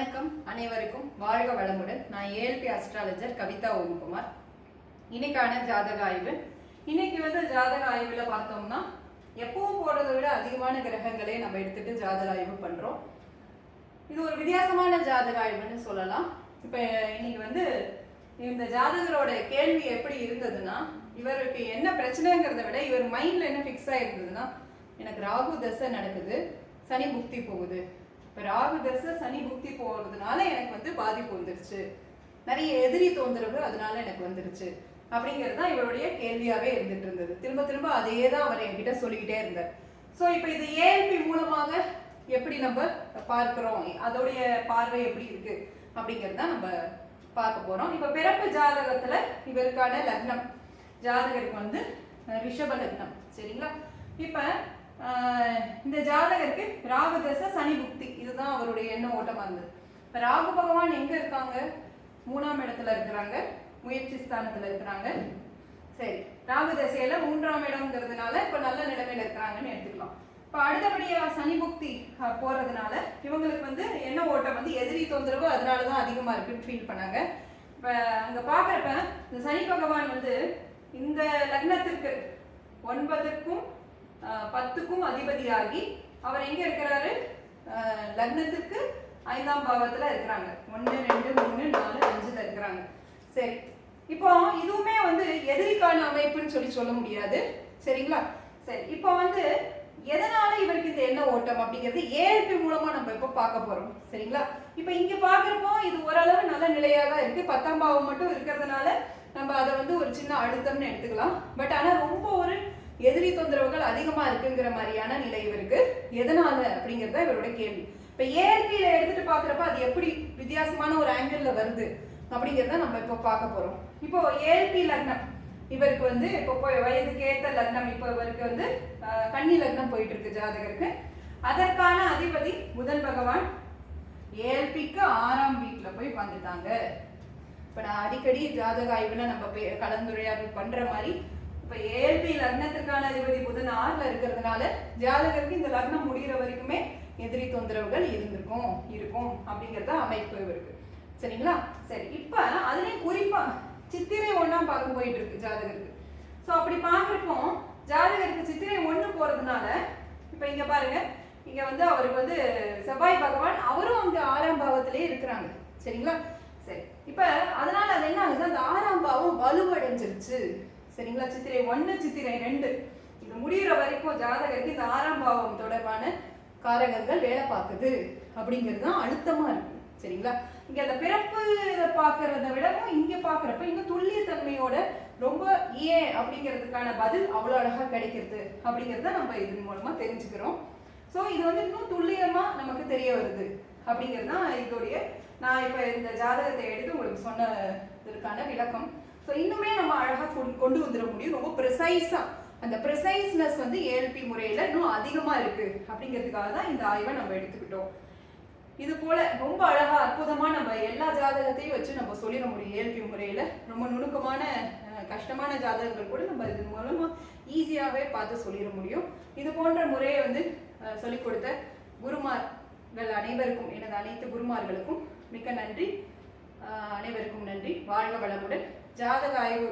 வணக்கம். அனைவருக்கும் வாழ்க வளமுடன். நான் ஏஎல்பி அஸ்ட்ராலஜர் கவிதா ஓம்குமார். இன்னைக்கான ஜாதக ஆய்வு. இன்னைக்கு வந்து ஜாதக ஆய்வுல பார்த்தோம்னா எப்பவும் போடுறதை விட அதிகமான கிரகங்களே நம்ம எடுத்துட்டு ஜாதக ஆய்வு பண்றோம். இது ஒரு வித்தியாசமான ஜாதக ஆய்வுன்னு சொல்லலாம். இப்போ இன்னைக்கு வந்து இந்த ஜாதகரோட கேள்வி எப்படி இருந்ததுன்னா இவருக்கு என்ன பிரச்சனைங்கிறத விட இவர் மைண்ட்ல என்ன ஃபிக்ஸ் ஆயிருந்ததுன்னா எனக்கு ராகு தசை நடக்குது சனி முக்தி போகுது. இப்போ ராகு தசை சனி புக்தி போகிறதுனால எனக்கு வந்து பாதிப்பு வந்துருச்சு. நிறைய எதிரி தொந்தரவு அதனால எனக்கு வந்துருச்சு. அப்படிங்கிறது தான் இவருடைய கேள்வியாகவே இருந்துட்டு இருந்தது. திரும்ப திரும்ப அதையே தான் அவர் என்கிட்ட சொல்லிக்கிட்டே இருந்தார். ஸோ இப்போ இது ஏஎல்பி மூலமாக எப்படி நம்ம பார்க்குறோம்? அதோடைய பார்வை எப்படி இருக்கு? அப்படிங்கிறது தான் நம்ம பார்க்க போகிறோம் இப்போ பிறப்பு ஜாதகத்தில் இவருக்கான லக்னம். ஜாதகருக்கு வந்து ரிஷப லக்னம். சரிங்களா? இப்போ இந்த ஜாதகருக்கு ராகு தசை சனி புக்தி. இதுதான் அவருடைய எண்ண ஓட்டமா இருந்தது. இப்போ ராகு பகவான் எங்க இருக்காங்க? மூணாம் இடத்துல இருக்கிறாங்க. முயற்சி ஸ்தானத்துல இருக்கிறாங்க. சரி ராகு தசையில மூன்றாம் இடம்ங்கிறதுனால இப்ப நல்ல நிலைமையில இருக்கிறாங்கன்னு எடுத்துக்கலாம். இப்ப அடுத்தபடியா சனி புக்தி போகிறதுனால போறதுனால இவங்களுக்கு வந்து எண்ண ஓட்டம் வந்து எதிரி தொந்தரவு அதனாலதான் அதிகமா இருக்குன்னு ஃபீல் பண்ணாங்க. இப்ப அங்க பாக்குறப்ப இந்த சனி பகவான் வந்து இந்த லக்னத்திற்கு ஒன்பதுக்கும் பத்துக்கும் அதிபதியாகி அவர் எங்க இருக்கிறாரு? லக்னத்துக்கு ஐந்தாம் பாவத்துல இருக்கிறாங்க. ஒன்று ரெண்டு மூணு நாலு அஞ்சுல இருக்கிறாங்க. சரி. இப்போ இதுவுமே வந்து எதிரிக்கான அமைப்புன்னு சொல்லி சொல்ல முடியாது. சரிங்களா? சரி. இப்போ வந்து எதனால இவருக்கு இந்த எண்ண ஓட்டம் அப்படிங்கிறது ஏஎல்பி மூலமா நம்ம இப்போ பார்க்க போறோம். சரிங்களா? இப்போ இங்க பாக்குறப்போ இது ஓரளவு நல்ல நிலையா தான் இருக்கு. பத்தாம் பாவம் மட்டும் இருக்கிறதுனால நம்ம அதை வந்து ஒரு சின்ன அழுத்தம்னு எடுத்துக்கலாம். பட் ஆனா ரொம்ப ஒரு எதிரி தொந்தரவுகள் அதிகமா இருக்குங்கிற மாதிரியான நிலை இவருக்கு. எதனால அப்படிங்கறது இவரோட கேள்வி. இப்ப ஏஎல்பியில எடுத்துட்டு பாக்குறப்ப அது எப்படி வித்தியாசமான ஒரு ஆங்கிள் வருது அப்படிங்கறத நம்ம இப்போ பார்க்க போறோம். இப்போ ஏஎல்பி லக்னம். இவருக்கு வந்து இப்போ போய் வயதுக்கு ஏத்த லக்னம். இப்போ இவருக்கு வந்து கன்னி லக்னம் போயிட்டு இருக்கு ஜாதகருக்கு. அதற்கான அதிபதி புதன் பகவான். ஏஎல்பிக்கு ஆறாம் வீட்டில் போய் வந்துட்டாங்க இப்போ நான் அடிக்கடி ஜாதக ஆய்வுல நம்ம கலந்துரையாடல் பண்ற மாதிரி இப்ப ஏழ்மை லக்னத்திற்கான அதிபதி புதன் ஆறுல இருக்கிறதுனால ஜாதகருக்கு இந்த லக்னம் முடிகிற வரைக்குமே எதிரி தொந்தரவுகள் இருந்திருக்கும் இருக்கும் அப்படிங்கறத அமைப்பு இருக்கு. சரிங்களா? சரி இப்ப அதுலயும் குறிப்பா சித்திரை ஒண்ணாம் பார்க்க போயிட்டு இருக்கு ஜாதகருக்கு. சோ அப்படி பாக்குறப்போ ஜாதகருக்கு சித்திரை ஒன்று போறதுனால இப்ப இங்க பாருங்க இங்க வந்து அவருக்கு வந்து செவ்வாய் பகவான் அவரும் அங்க ஆறாம் பாவத்திலே இருக்கிறாங்க. சரிங்களா? சரி இப்ப அதனால அது என்ன ஆகுது? அந்த ஆறாம் பாவம் வலுவடைஞ்சிருச்சு. சரிங்களா? சித்திரை ஒன்று சித்திரை ரெண்டு. இது முடியிற வரைக்கும் ஜாதகருக்கு இந்த ஆறாம் பாவம் தொடர்பான காரகங்கள் வேலை பார்க்குது அப்படிங்கிறது தான் அழுத்தமாக இருக்கு. சரிங்களா? இங்கே அந்த பிறப்பு இதை பார்க்கறத விடவும் இங்கே பார்க்குறப்ப இன்னும் துல்லியத்தன்மையோட ரொம்ப ஏன் அப்படிங்கிறதுக்கான பதில் அவ்வளோ அழகாக கிடைக்கிறது அப்படிங்கிறத நம்ம இதன் மூலமாக தெரிஞ்சுக்கிறோம். ஸோ இது வந்து இன்னும் துல்லியமாக நமக்கு தெரிய வருது அப்படிங்கிறது தான் இதோடைய நான் இப்போ இந்த ஜாதகத்தை எடுத்து உங்களுக்கு சொன்னதற்கான விளக்கம். ஸோ இன்னுமே நம்ம அழகாக கொண்டு கொண்டு வந்துட முடியும். ரொம்ப ப்ரிசைஸாக அந்த ப்ரிசைஸ்னஸ் வந்து ஏஎல்பி முறையில் இன்னும் அதிகமாக இருக்குது அப்படிங்கிறதுக்காக தான் இந்த ஆய்வை நம்ம எடுத்துக்கிட்டோம். இது போல ரொம்ப அழகாக அற்புதமாக நம்ம எல்லா ஜாதகத்தையும் வச்சு நம்ம சொல்லிட முடியும் ஏஎல்பி முறையில். ரொம்ப நுணுக்கமான கஷ்டமான ஜாதகங்கள் கூட நம்ம இது மூலமாக ஈஸியாகவே பார்த்து சொல்லிட முடியும். இது போன்ற முறையை வந்து சொல்லிக் கொடுத்த குருமார்கள் அனைவருக்கும் எனது அனைத்து குருமார்களுக்கும் மிக்க நன்றி. அனைவருக்கும் நன்றி. வாழ்க வளமுடன். ஜாதக ஆய்வு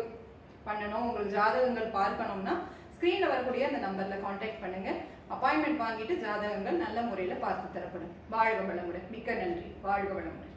பண்ணணும் உங்களுக்கு ஜாதகங்கள் பார்க்கணும்னா ஸ்க்ரீனில் வரக்கூடிய அந்த நம்பரில் காண்டாக்ட் பண்ணுங்கள் அப்பாயின்மெண்ட் வாங்கிட்டு ஜாதகங்கள் நல்ல முறையில் பார்த்து தரப்படும். வாழ்க வளமுடன். மிக்க நன்றி. வாழ்க வளமுடன்.